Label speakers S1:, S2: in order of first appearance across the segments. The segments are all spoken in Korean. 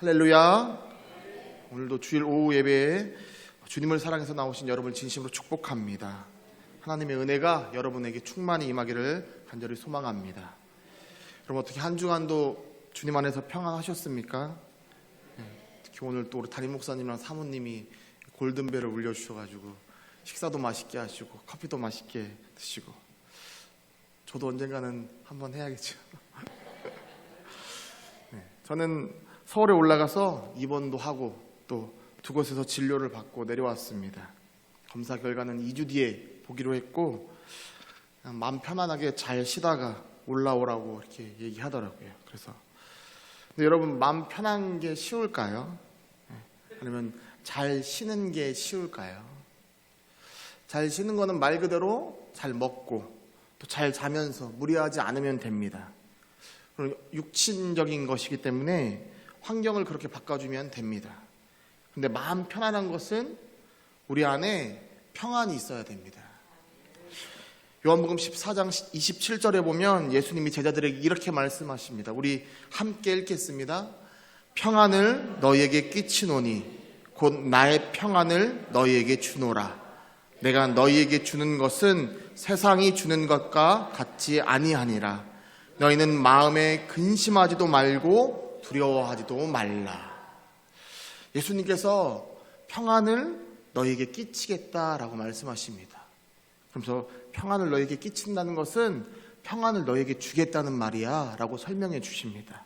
S1: 할렐루야. 오늘도 주일 오후 예배에 주님을 사랑해서 나오신 여러분을 진심으로 축복합니다. 하나님의 은혜가 여러분에게 충만히 임하기를 간절히 소망합니다. 여러분 어떻게 한 주간도 주님 안에서 평안하셨습니까? 네, 특히 오늘 또 우리 담임 목사님이랑 사모님이 골든벨을 울려주셔가지고 식사도 맛있게 하시고 커피도 맛있게 드시고 저도 언젠가는 한번 해야겠죠. 네, 저는 서울에 올라가서 입원도 하고 또 두 곳에서 진료를 받고 내려왔습니다. 검사 결과는 2주 뒤에 보기로 했고 마음 편안하게 잘 쉬다가 올라오라고 이렇게 얘기하더라고요. 그래서 여러분 마음 편한 게 쉬울까요? 네, 아니면 잘 쉬는 게 쉬울까요? 잘 쉬는 거는 말 그대로 잘 먹고 또 잘 자면서 무리하지 않으면 됩니다. 육신적인 것이기 때문에 환경을 그렇게 바꿔주면 됩니다. 근데 마음 편안한 것은 우리 안에 평안이 있어야 됩니다. 요한복음 14장 27절에 보면 예수님이 제자들에게 이렇게 말씀하십니다. 우리 함께 읽겠습니다. 평안을 너희에게 끼치노니 곧 나의 평안을 너희에게 주노라. 내가 너희에게 주는 것은 세상이 주는 것과 같지 아니하니라. 너희는 마음에 근심하지도 말고 두려워하지도 말라. 예수님께서 평안을 너희에게 끼치겠다라고 말씀하십니다. 그러면서 평안을 너희에게 끼친다는 것은 평안을 너희에게 주겠다는 말이야 라고 설명해 주십니다.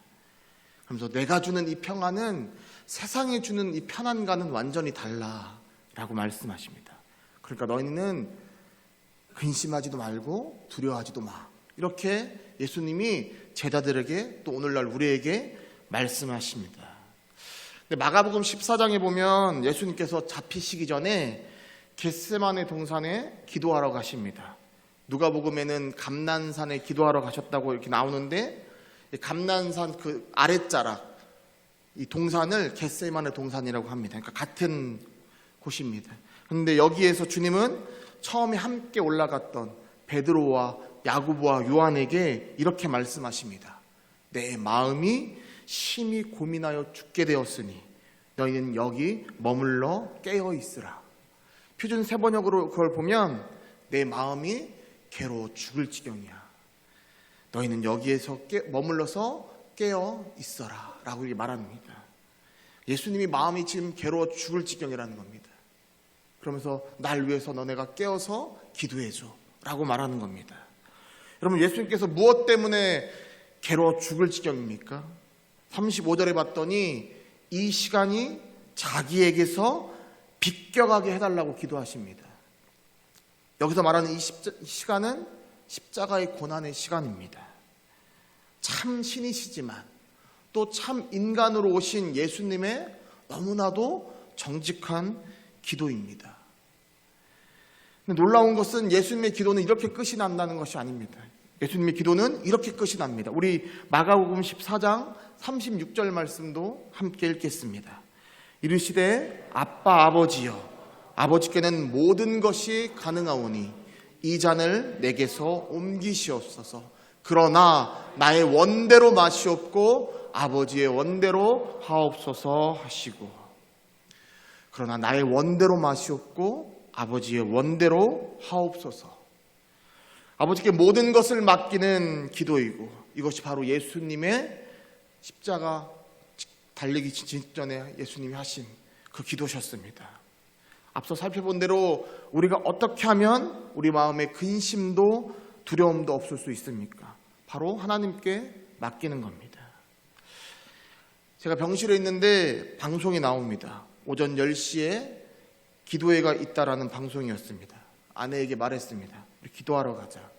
S1: 그러면서 내가 주는 이 평안은 세상에 주는 이 편안과는 완전히 달라 라고 말씀하십니다. 그러니까 너희는 근심하지도 말고 두려워하지도 마. 이렇게 예수님이 제자들에게 또 오늘날 우리에게 말씀하십니다. 근데 마가복음 14장에 보면 예수님께서 잡히시기 전에 겟세만의 동산에 기도하러 가십니다. 누가복음에는 감난산에 기도하러 가셨다고 이렇게 나오는데 이 감난산 그 아랫자락 이 동산을 겟세만의 동산이라고 합니다. 그러니까 같은 곳입니다. 그런데 여기에서 주님은 처음에 함께 올라갔던 베드로와 야구부와 요한에게 이렇게 말씀하십니다. 내 마음이 심히 고민하여 죽게 되었으니 너희는 여기 머물러 깨어 있으라. 표준 세 번역으로 그걸 보면 내 마음이 괴로워 죽을 지경이야. 너희는 여기에서 깨, 머물러서 깨어 있어라. 라고 이렇게 말합니다. 예수님이 마음이 지금 괴로워 죽을 지경이라는 겁니다. 그러면서 날 위해서 너네가 깨어서 기도해줘. 라고 말하는 겁니다. 여러분, 예수님께서 무엇 때문에 괴로워 죽을 지경입니까? 35절에 봤더니 이 시간이 자기에게서 비껴가게 해달라고 기도하십니다. 여기서 말하는 이 시간은 십자가의 고난의 시간입니다. 참 신이시지만 또 참 인간으로 오신 예수님의 너무나도 정직한 기도입니다. 놀라운 것은 예수님의 기도는 이렇게 끝이 난다는 것이 아닙니다. 예수님의 기도는 이렇게 끝이 납니다. 우리 마가복음 14장 36절 말씀도 함께 읽겠습니다. 이르시되 아빠 아버지여 아버지께는 모든 것이 가능하오니 이 잔을 내게서 옮기시옵소서. 그러나 나의 원대로 마시옵고 아버지의 원대로 하옵소서 하시고 그러나 나의 원대로 마시옵고 아버지의 원대로 하옵소서. 아버지께 모든 것을 맡기는 기도이고 이것이 바로 예수님의 십자가 달리기 직전에 예수님이 하신 그 기도셨습니다. 앞서 살펴본 대로 우리가 어떻게 하면 우리 마음에 근심도 두려움도 없을 수 있습니까? 바로 하나님께 맡기는 겁니다. 제가 병실에 있는데 방송이 나옵니다. 오전 10시에 기도회가 있다라는 방송이었습니다. 아내에게 말했습니다. 기도하러 가자.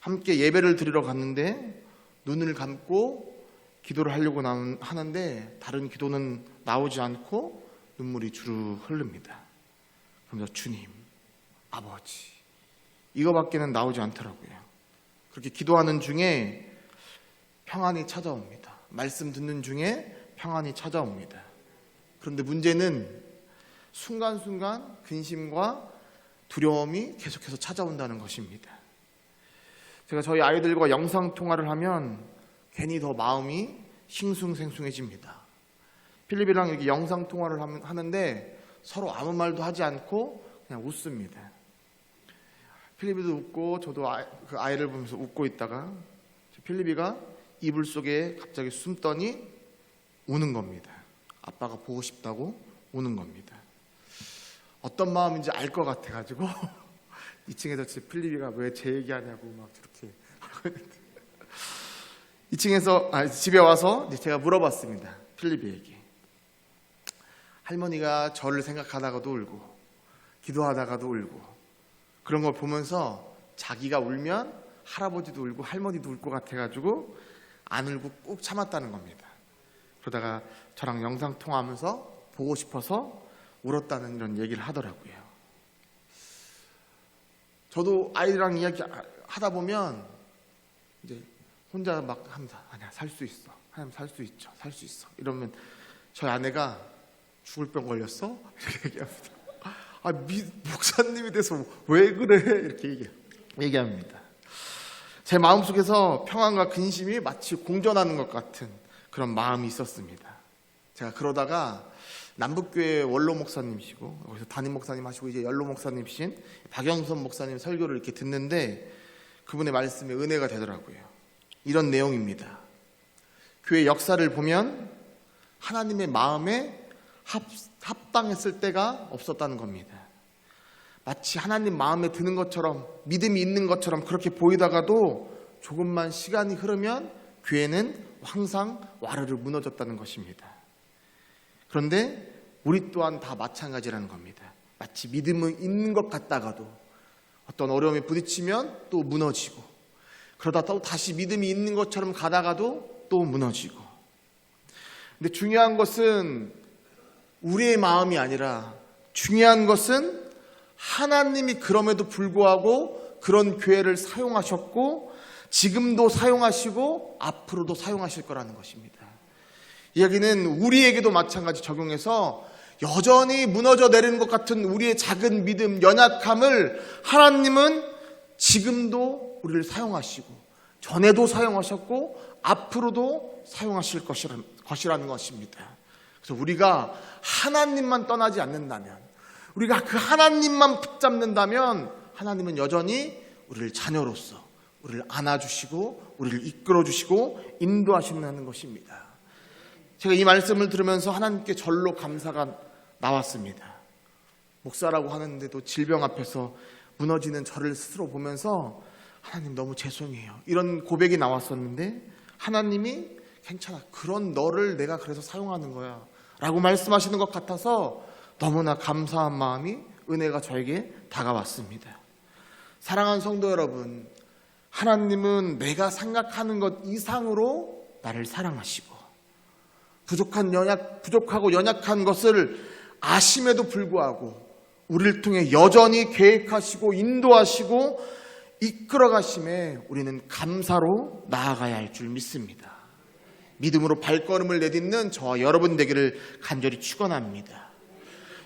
S1: 함께 예배를 드리러 갔는데 눈을 감고 기도를 하려고 하는데 다른 기도는 나오지 않고 눈물이 주르 흐릅니다. 그러면서 주님, 아버지 이거밖에는 나오지 않더라고요. 그렇게 기도하는 중에 평안이 찾아옵니다. 말씀 듣는 중에 평안이 찾아옵니다. 그런데 문제는 순간순간 근심과 두려움이 계속해서 찾아온다는 것입니다. 제가 저희 아이들과 영상 통화를 하면 괜히 더 마음이 싱숭생숭해집니다. 필립이랑 이렇게 영상 통화를 하는데 서로 아무 말도 하지 않고 그냥 웃습니다. 필립이도 웃고 저도 아, 그 아이를 보면서 웃고 있다가 필립이가 이불 속에 갑자기 숨더니 우는 겁니다. 아빠가 보고 싶다고 우는 겁니다. 어떤 마음인지 알 것 같아가지고 2층에서 제 필립이가 왜 제 얘기하냐고 막 저렇게 하고 있는데 2층에서 아, 집에 와서 제가 물어봤습니다. 필립이에게 할머니가 저를 생각하다가도 울고 기도하다가도 울고 그런 걸 보면서 자기가 울면 할아버지도 울고 할머니도 울 것 같아가지고 안 울고 꾹 참았다는 겁니다. 그러다가 저랑 영상 통화하면서 보고 싶어서 울었다는 이런 얘기를 하더라고요. 저도 아이랑 이야기 하다 보면 이제 혼자 막 합니다. 아니야 살 수 있어. 하나님 살 수 있죠. 살 수 있어. 이러면 저희 아내가 죽을 병 걸렸어? 이렇게 얘기합니다. 아, 미, 목사님이 돼서 왜 그래? 이렇게 얘기, 얘기합니다. 제 마음속에서 평안과 근심이 마치 공존하는 것 같은 그런 마음이 있었습니다. 제가 그러다가 남북교회 원로 목사님이시고 여기서 담임 목사님 하시고 이제 연로 목사님이신 박영선 목사님 설교를 이렇게 듣는데 그분의 말씀에 은혜가 되더라고요. 이런 내용입니다. 교회 역사를 보면 하나님의 마음에 합, 합당했을 때가 없었다는 겁니다. 마치 하나님 마음에 드는 것처럼 믿음이 있는 것처럼 그렇게 보이다가도 조금만 시간이 흐르면 교회는 항상 와르르 무너졌다는 것입니다. 그런데 우리 또한 다 마찬가지라는 겁니다. 마치 믿음은 있는 것 같다가도 어떤 어려움에 부딪히면 또 무너지고 그러다 또 다시 믿음이 있는 것처럼 가다가도 또 무너지고 근데 중요한 것은 우리의 마음이 아니라 중요한 것은 하나님이 그럼에도 불구하고 그런 교회를 사용하셨고 지금도 사용하시고 앞으로도 사용하실 거라는 것입니다. 이야기는 우리에게도 마찬가지 적용해서 여전히 무너져 내리는 것 같은 우리의 작은 믿음, 연약함을 하나님은 지금도 우리를 사용하시고 전에도 사용하셨고 앞으로도 사용하실 것이라는, 것입니다. 그래서 우리가 하나님만 떠나지 않는다면 우리가 그 하나님만 붙잡는다면 하나님은 여전히 우리를 자녀로서 우리를 안아주시고 우리를 이끌어주시고 인도하신다는 것입니다. 제가 이 말씀을 들으면서 하나님께 절로 감사가 나왔습니다. 목사라고 하는데도 질병 앞에서 무너지는 저를 스스로 보면서 하나님 너무 죄송해요. 이런 고백이 나왔었는데 하나님이 괜찮아. 그런 너를 내가 그래서 사용하는 거야. 라고 말씀하시는 것 같아서 너무나 감사한 마음이 은혜가 저에게 다가왔습니다. 사랑하는 성도 여러분, 하나님은 내가 생각하는 것 이상으로 나를 사랑하시고 부족한 연약, 부족하고 연약한 것을 아심에도 불구하고 우리를 통해 여전히 계획하시고 인도하시고 이끌어 가심에 우리는 감사로 나아가야 할 줄 믿습니다. 믿음으로 발걸음을 내딛는 저와 여러분 되기를 간절히 축원합니다.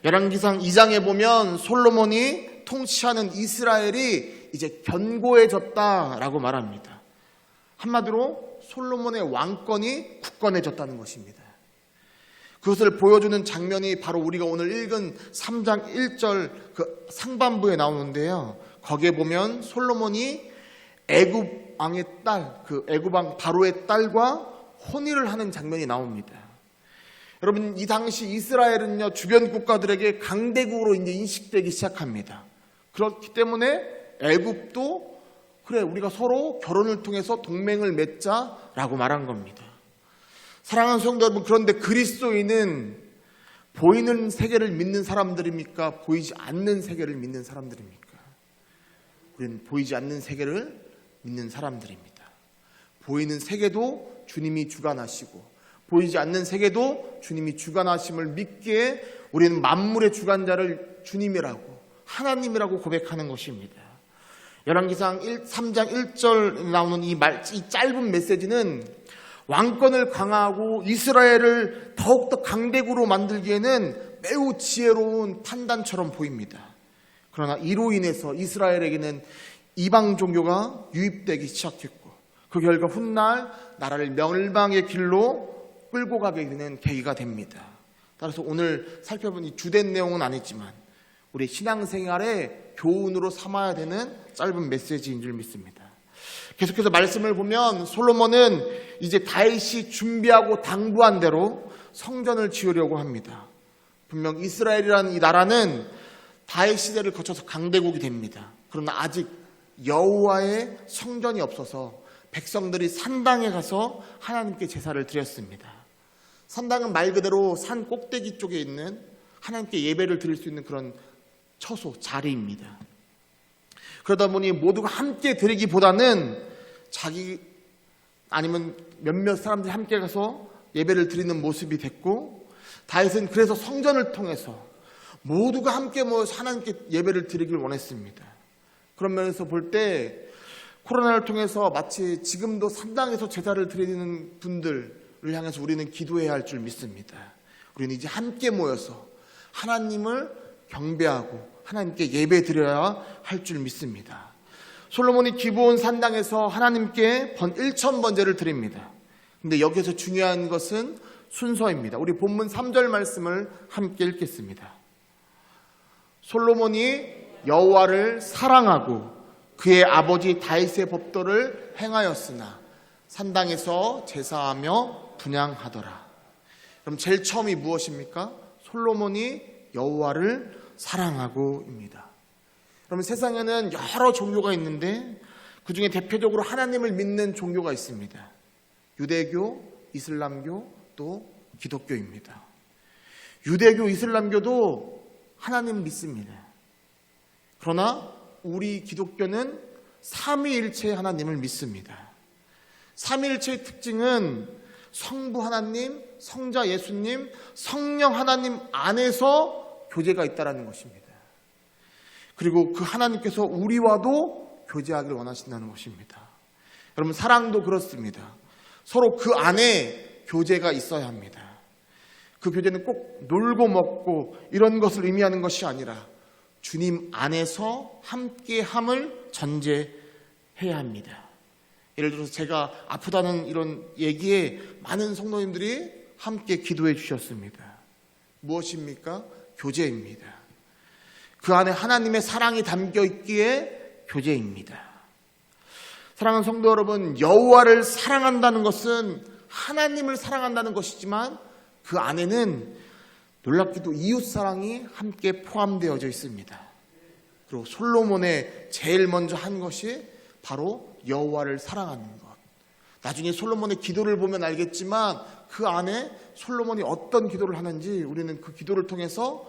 S1: 열왕기상 2장에 보면 솔로몬이 통치하는 이스라엘이 이제 견고해졌다라고 말합니다. 한마디로 솔로몬의 왕권이 굳건해졌다는 것입니다. 그것을 보여주는 장면이 바로 우리가 오늘 읽은 3장 1절 그 상반부에 나오는데요. 거기에 보면 솔로몬이 애굽 왕의 딸, 그 애굽 왕 바로의 딸과 혼인을 하는 장면이 나옵니다. 여러분 이 당시 이스라엘은요 주변 국가들에게 강대국으로 이제 인식되기 시작합니다. 그렇기 때문에 애굽도 그래 우리가 서로 결혼을 통해서 동맹을 맺자라고 말한 겁니다. 사랑하는 성도 여러분 그런데 그리스도인은 보이는 세계를 믿는 사람들입니까? 보이지 않는 세계를 믿는 사람들입니까? 우리는 보이지 않는 세계를 믿는 사람들입니다. 보이는 세계도 주님이 주관하시고 보이지 않는 세계도 주님이 주관하심을 믿기에 우리는 만물의 주관자를 주님이라고 하나님이라고 고백하는 것입니다. 열왕기상 1, 3장 1절 나오는 이, 말, 이 짧은 메시지는 왕권을 강화하고 이스라엘을 더욱더 강대국으로 만들기에는 매우 지혜로운 판단처럼 보입니다. 그러나 이로 인해서 이스라엘에게는 이방 종교가 유입되기 시작했고 그 결과 훗날 나라를 멸망의 길로 끌고 가게 되는 계기가 됩니다. 따라서 오늘 살펴본 이 주된 내용은 아니지만 우리 신앙생활의 교훈으로 삼아야 되는 짧은 메시지인 줄 믿습니다. 계속해서 말씀을 보면 솔로몬은 이제 다윗이 준비하고 당부한 대로 성전을 지으려고 합니다. 분명 이스라엘이라는 이 나라는 다윗 시대를 거쳐서 강대국이 됩니다. 그러나 아직 여호와의 성전이 없어서 백성들이 산당에 가서 하나님께 제사를 드렸습니다. 산당은 말 그대로 산 꼭대기 쪽에 있는 하나님께 예배를 드릴 수 있는 그런 처소, 자리입니다. 그러다 보니 모두가 함께 드리기보다는 자기 아니면 몇몇 사람들이 함께 가서 예배를 드리는 모습이 됐고 다윗은 그래서 성전을 통해서 모두가 함께 모여서 하나님께 예배를 드리길 원했습니다. 그런 면에서 볼 때 코로나를 통해서 마치 지금도 산당에서 제사를 드리는 분들을 향해서 우리는 기도해야 할 줄 믿습니다. 우리는 이제 함께 모여서 하나님을 경배하고 하나님께 예배 드려야 할 줄 믿습니다. 솔로몬이 기브온 산당에서 하나님께 번 1천 번제를 드립니다. 근데 여기서 중요한 것은 순서입니다. 우리 본문 3절 말씀을 함께 읽겠습니다. 솔로몬이 여호와를 사랑하고 그의 아버지 다윗의 법도를 행하였으나 산당에서 제사하며 분양하더라. 그럼 제일 처음이 무엇입니까? 솔로몬이 여호와를 사랑하고입니다. 그러면 세상에는 여러 종교가 있는데 그 중에 대표적으로 하나님을 믿는 종교가 있습니다. 유대교, 이슬람교, 또 기독교입니다. 유대교, 이슬람교도 하나님 믿습니다. 그러나 우리 기독교는 삼위일체 하나님을 믿습니다. 삼위일체의 특징은 성부 하나님, 성자 예수님, 성령 하나님 안에서 교제가 있다라는 것입니다. 그리고 그 하나님께서 우리와도 교제하길 원하신다는 것입니다. 여러분 사랑도 그렇습니다. 서로 그 안에 교제가 있어야 합니다. 그 교제는 꼭 놀고 먹고 이런 것을 의미하는 것이 아니라 주님 안에서 함께함을 전제해야 합니다. 예를 들어서 제가 아프다는 이런 얘기에 많은 성도님들이 함께 기도해 주셨습니다. 무엇입니까? 교제입니다. 그 안에 하나님의 사랑이 담겨 있기에 교제입니다. 사랑하는 성도 여러분, 여호와를 사랑한다는 것은 하나님을 사랑한다는 것이지만 그 안에는 놀랍게도 이웃 사랑이 함께 포함되어져 있습니다. 그리고 솔로몬의 제일 먼저 한 것이 바로 여호와를 사랑하는 것. 나중에 솔로몬의 기도를 보면 알겠지만 그 안에 솔로몬이 어떤 기도를 하는지 우리는 그 기도를 통해서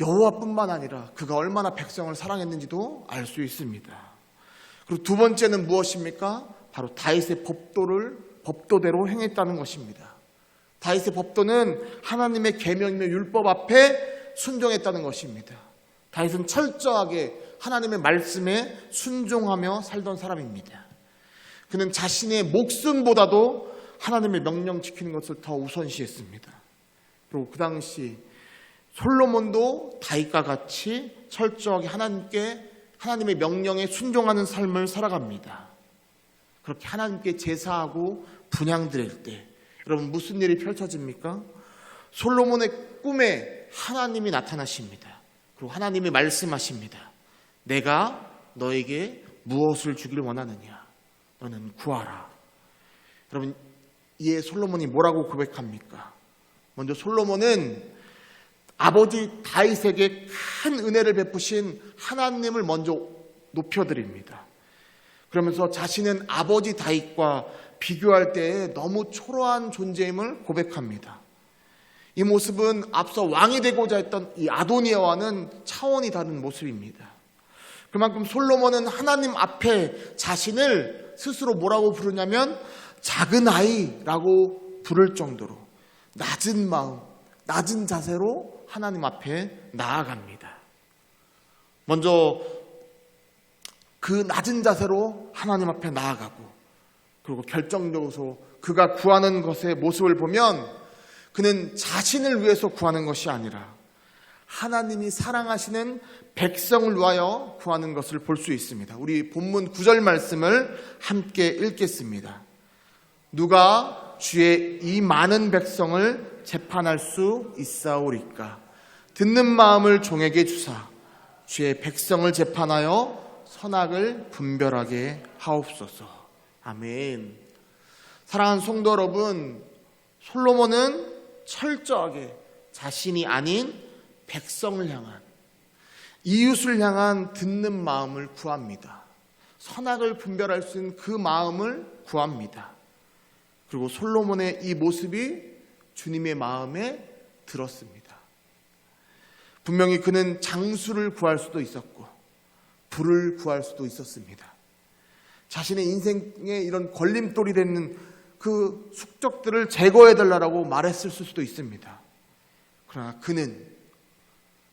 S1: 여호와뿐만 아니라 그가 얼마나 백성을 사랑했는지도 알 수 있습니다. 그리고 두 번째는 무엇입니까? 바로 다윗의 법도를 법도대로 행했다는 것입니다. 다윗의 법도는 하나님의 계명이며 율법 앞에 순종했다는 것입니다. 다윗은 철저하게 하나님의 말씀에 순종하며 살던 사람입니다. 그는 자신의 목숨보다도 하나님의 명령 지키는 것을 더 우선시했습니다. 그리고 그 당시 솔로몬도 다윗과 같이 철저하게 하나님께 하나님의 명령에 순종하는 삶을 살아갑니다. 그렇게 하나님께 제사하고 분양 드릴 때 여러분 무슨 일이 펼쳐집니까? 솔로몬의 꿈에 하나님이 나타나십니다. 그리고 하나님이 말씀하십니다. 내가 너에게 무엇을 주기를 원하느냐? 너는 구하라. 여러분 이에 솔로몬이 뭐라고 고백합니까? 먼저 솔로몬은 아버지 다윗에게 큰 은혜를 베푸신 하나님을 먼저 높여드립니다. 그러면서 자신은 아버지 다윗과 비교할 때에 너무 초라한 존재임을 고백합니다. 이 모습은 앞서 왕이 되고자 했던 이 아도니아와는 차원이 다른 모습입니다. 그만큼 솔로몬은 하나님 앞에 자신을 스스로 뭐라고 부르냐면 작은 아이라고 부를 정도로 낮은 마음, 낮은 자세로 하나님 앞에 나아갑니다. 먼저 그 낮은 자세로 하나님 앞에 나아가고 그리고 결정적으로 그가 구하는 것의 모습을 보면 그는 자신을 위해서 구하는 것이 아니라 하나님이 사랑하시는 백성을 위하여 구하는 것을 볼 수 있습니다. 우리 본문 9절 말씀을 함께 읽겠습니다. 누가 주의 이 많은 백성을 재판할 수 있사오리까 듣는 마음을 종에게 주사 주의 백성을 재판하여 선악을 분별하게 하옵소서 아멘 사랑하는 성도 여러분 솔로몬은 철저하게 자신이 아닌 백성을 향한 이웃을 향한 듣는 마음을 구합니다. 선악을 분별할 수 있는 그 마음을 구합니다. 그리고 솔로몬의 이 모습이 주님의 마음에 들었습니다. 분명히 그는 장수를 구할 수도 있었고, 불을 구할 수도 있었습니다. 자신의 인생에 이런 걸림돌이 되는 그 숙적들을 제거해달라고 말했을 수도 있습니다. 그러나 그는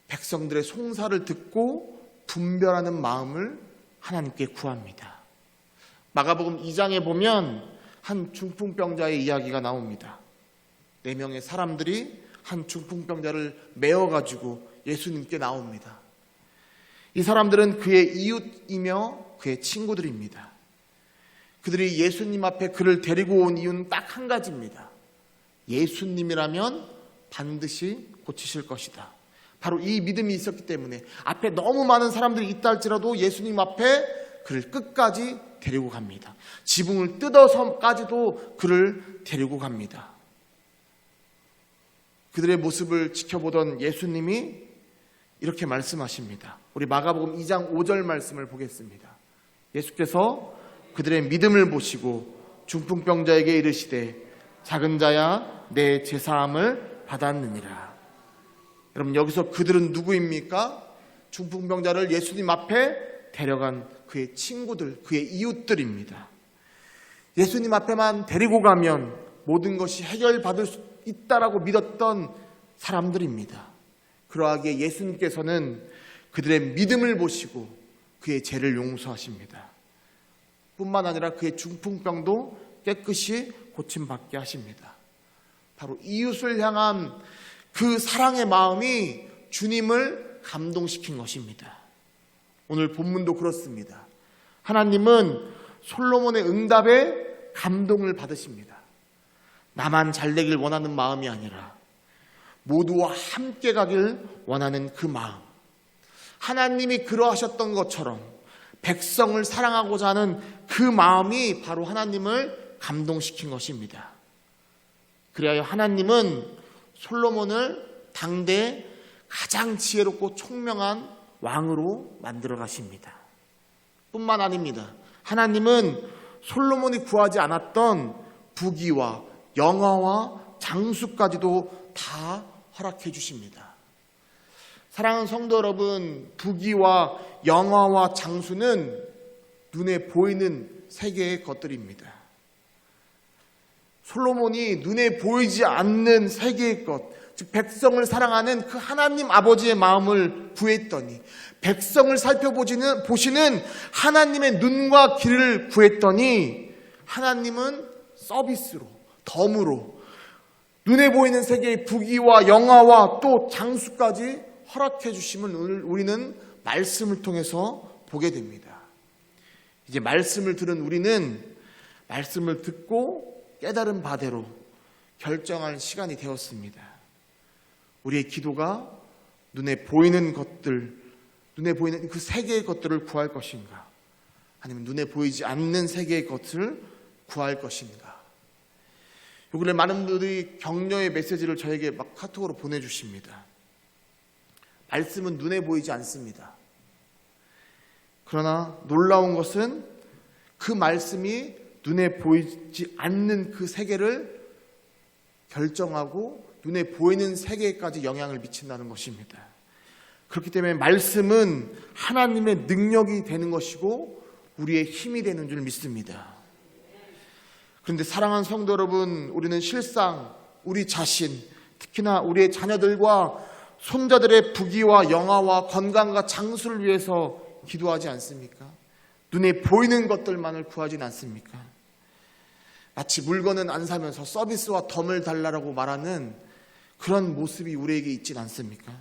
S1: 백성들의 송사를 듣고 분별하는 마음을 하나님께 구합니다. 마가복음 2장에 보면 한 중풍병자의 이야기가 나옵니다. 네 명의 사람들이 한 중풍병자를 메어 가지고 예수님께 나옵니다. 이 사람들은 그의 이웃이며 그의 친구들입니다. 그들이 예수님 앞에 그를 데리고 온 이유는 딱 한 가지입니다. 예수님이라면 반드시 고치실 것이다. 바로 이 믿음이 있었기 때문에 앞에 너무 많은 사람들이 있다 할지라도 예수님 앞에 그를 끝까지 데리고 갑니다. 지붕을 뜯어서까지도 그를 데리고 갑니다. 그들의 모습을 지켜보던 예수님이 이렇게 말씀하십니다. 우리 마가복음 2장 5절 말씀을 보겠습니다. 예수께서 그들의 믿음을 보시고 중풍병자에게 이르시되 작은 자야 내 제사함을 받았느니라. 여러분 여기서 그들은 누구입니까? 중풍병자를 예수님 앞에 데려간 그의 친구들, 그의 이웃들입니다. 예수님 앞에만 데리고 가면 모든 것이 해결받을 수 있다라고 믿었던 사람들입니다. 그러하기에 예수님께서는 그들의 믿음을 보시고 그의 죄를 용서하십니다. 뿐만 아니라 그의 중풍병도 깨끗이 고침받게 하십니다. 바로 이웃을 향한 그 사랑의 마음이 주님을 감동시킨 것입니다. 오늘 본문도 그렇습니다. 하나님은 솔로몬의 응답에 감동을 받으십니다. 나만 잘 되길 원하는 마음이 아니라 모두와 함께 가길 원하는 그 마음. 하나님이 그러하셨던 것처럼 백성을 사랑하고자 하는 그 마음이 바로 하나님을 감동시킨 것입니다. 그래야 하나님은 솔로몬을 당대 가장 지혜롭고 총명한 왕으로 만들어 가십니다. 뿐만 아닙니다. 하나님은 솔로몬이 구하지 않았던 부귀와 영화와 장수까지도 다 허락해 주십니다. 사랑하는 성도 여러분, 부귀와 영화와 장수는 눈에 보이는 세계의 것들입니다. 솔로몬이 눈에 보이지 않는 세계의 것, 즉 백성을 사랑하는 그 하나님 아버지의 마음을 구했더니 백성을 살펴보시는 보시는 하나님의 눈과 귀를 구했더니 하나님은 서비스로 덤으로 눈에 보이는 세계의 부귀와 영화와 또 장수까지 허락해 주심을 우리는 말씀을 통해서 보게 됩니다. 이제 말씀을 들은 우리는 말씀을 듣고 깨달은 바대로 결정할 시간이 되었습니다. 우리의 기도가 눈에 보이는 것들, 눈에 보이는 그 세계의 것들을 구할 것인가? 아니면 눈에 보이지 않는 세계의 것을 구할 것인가? 요 근래 많은 분들이 격려의 메시지를 저에게 막 카톡으로 보내주십니다. 말씀은 눈에 보이지 않습니다. 그러나 놀라운 것은 그 말씀이 눈에 보이지 않는 그 세계를 결정하고 눈에 보이는 세계까지 영향을 미친다는 것입니다. 그렇기 때문에 말씀은 하나님의 능력이 되는 것이고 우리의 힘이 되는 줄 믿습니다. 그런데 사랑하는 성도 여러분, 우리는 실상 우리 자신, 특히나 우리의 자녀들과 손자들의 부귀와 영화와 건강과 장수를 위해서 기도하지 않습니까? 눈에 보이는 것들만을 구하진 않습니까? 마치 물건은 안 사면서 서비스와 덤을 달라고 말하는 그런 모습이 우리에게 있진 않습니까?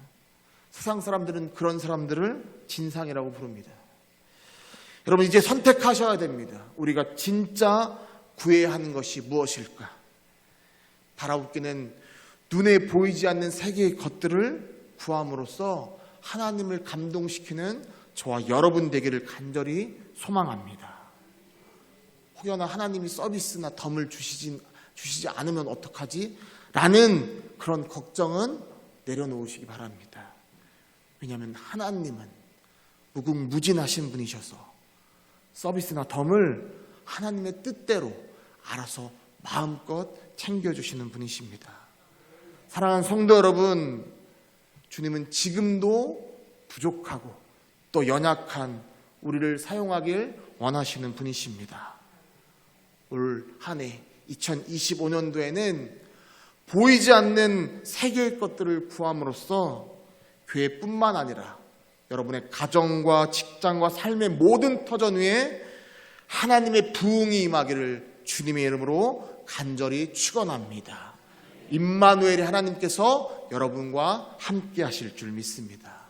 S1: 세상 사람들은 그런 사람들을 진상이라고 부릅니다. 여러분 이제 선택하셔야 됩니다. 우리가 진짜 구해야 하는 것이 무엇일까? 바라옵기는 눈에 보이지 않는 세계의 것들을 구함으로써 하나님을 감동시키는 저와 여러분 되기를 간절히 소망합니다. 혹여나 하나님이 서비스나 덤을 주시지, 주시지 않으면 어떡하지? 라는 그런 걱정은 내려놓으시기 바랍니다. 왜냐하면 하나님은 무궁무진하신 분이셔서 서비스나 덤을 하나님의 뜻대로 알아서 마음껏 챙겨주시는 분이십니다. 사랑하는 성도 여러분, 주님은 지금도 부족하고 또 연약한 우리를 사용하길 원하시는 분이십니다. 올 한 해 2025년도에는 보이지 않는 세계의 것들을 구함으로써 교회뿐만 아니라 여러분의 가정과 직장과 삶의 모든 터전 위에 하나님의 부흥이 임하기를 주님의 이름으로 간절히 축원합니다. 임마누엘의 하나님께서 여러분과 함께 하실 줄 믿습니다.